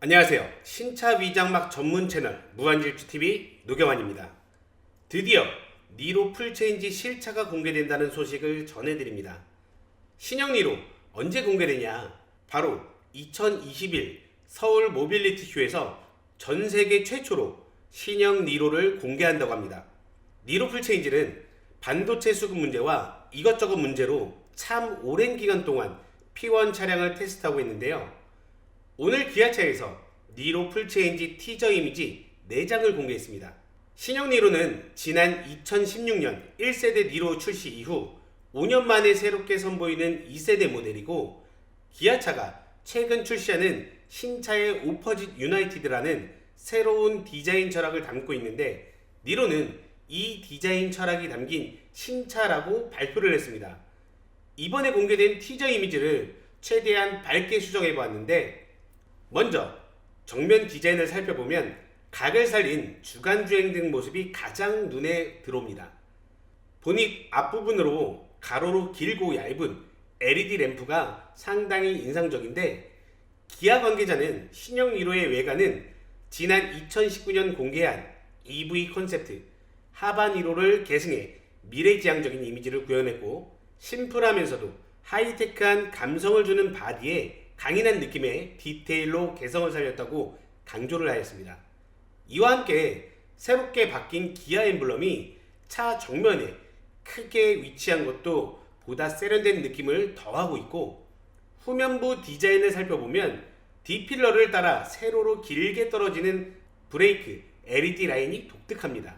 안녕하세요. 신차 위장막 전문 채널 무한질주TV 노경환입니다. 드디어 니로 풀체인지 실차가 공개된다는 소식을 전해드립니다. 신형 니로 언제 공개되냐? 바로 2021 서울 모빌리티 쇼에서 전 세계 최초로 신형 니로를 공개한다고 합니다. 니로 풀체인지는 반도체 수급 문제와 이것저것 문제로 참 오랜 기간 동안 P1 차량을 테스트하고 있는데요. 오늘 기아차에서 니로 풀체인지 티저 이미지 4장을 공개했습니다. 신형 니로는 지난 2016년 1세대 니로 출시 이후 5년 만에 새롭게 선보이는 2세대 모델이고 기아차가 최근 출시하는 신차의 오퍼짓 유나이티드라는 새로운 디자인 철학을 담고 있는데 니로는 이 디자인 철학이 담긴 신차라고 발표를 했습니다. 이번에 공개된 티저 이미지를 최대한 밝게 수정해 보았는데 먼저 정면 디자인을 살펴보면 각을 살린 주간 주행 등 모습이 가장 눈에 들어옵니다. 보닛 앞부분으로 가로로 길고 얇은 LED 램프가 상당히 인상적인데 기아 관계자는 신형 니로의 외관은 지난 2019년 공개한 EV 콘셉트 하바 니로를 계승해 미래지향적인 이미지를 구현했고 심플하면서도 하이테크한 감성을 주는 바디에 강인한 느낌의 디테일로 개성을 살렸다고 강조를 하였습니다. 이와 함께 새롭게 바뀐 기아 엠블럼이 차 정면에 크게 위치한 것도 보다 세련된 느낌을 더하고 있고 후면부 디자인을 살펴보면 D필러를 따라 세로로 길게 떨어지는 브레이크 LED 라인이 독특합니다.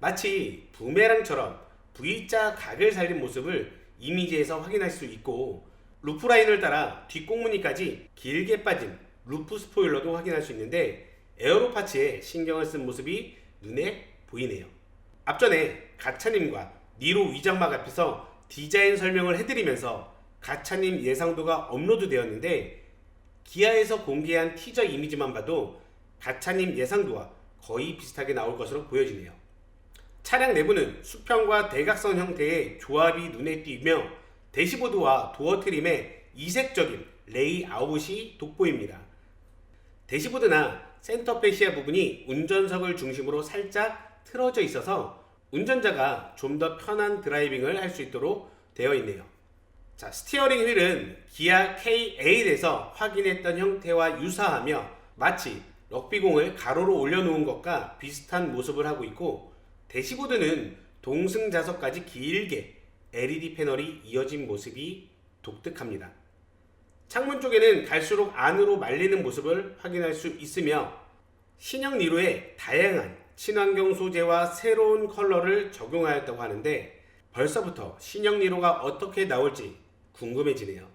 마치 부메랑처럼 V자 각을 살린 모습을 이미지에서 확인할 수 있고 루프 라인을 따라 뒷꽁무니까지 길게 빠진 루프 스포일러도 확인할 수 있는데 에어로 파츠에 신경을 쓴 모습이 눈에 보이네요. 앞전에 가차님과 니로 위장막 앞에서 디자인 설명을 해드리면서 가차님 예상도가 업로드 되었는데 기아에서 공개한 티저 이미지만 봐도 가차님 예상도와 거의 비슷하게 나올 것으로 보여지네요. 차량 내부는 수평과 대각선 형태의 조합이 눈에 띄며 대시보드와 도어 트림의 이색적인 레이아웃이 돋보입니다. 대시보드나 센터 페시아 부분이 운전석을 중심으로 살짝 틀어져 있어서 운전자가 좀 더 편한 드라이빙을 할 수 있도록 되어 있네요. 자, 스티어링 휠은 기아 K8에서 확인했던 형태와 유사하며 마치 럭비공을 가로로 올려놓은 것과 비슷한 모습을 하고 있고 대시보드는 동승 좌석까지 길게 LED 패널이 이어진 모습이 독특합니다. 창문 쪽에는 갈수록 안으로 말리는 모습을 확인할 수 있으며 신형 니로에 다양한 친환경 소재와 새로운 컬러를 적용하였다고 하는데 벌써부터 신형 니로가 어떻게 나올지 궁금해지네요.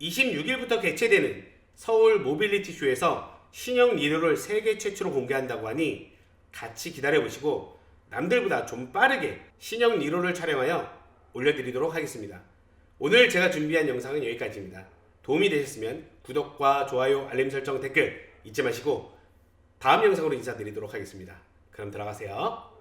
26일부터 개최되는 서울 모빌리티 쇼에서 신형 니로를 세계 최초로 공개한다고 하니 같이 기다려보시고 남들보다 좀 빠르게 신형 니로를 촬영하여 올려드리도록 하겠습니다. 오늘 제가 준비한 영상은 여기까지입니다. 도움이 되셨으면 구독과 좋아요, 알림 설정, 댓글 잊지 마시고 다음 영상으로 인사드리도록 하겠습니다. 그럼 들어가세요.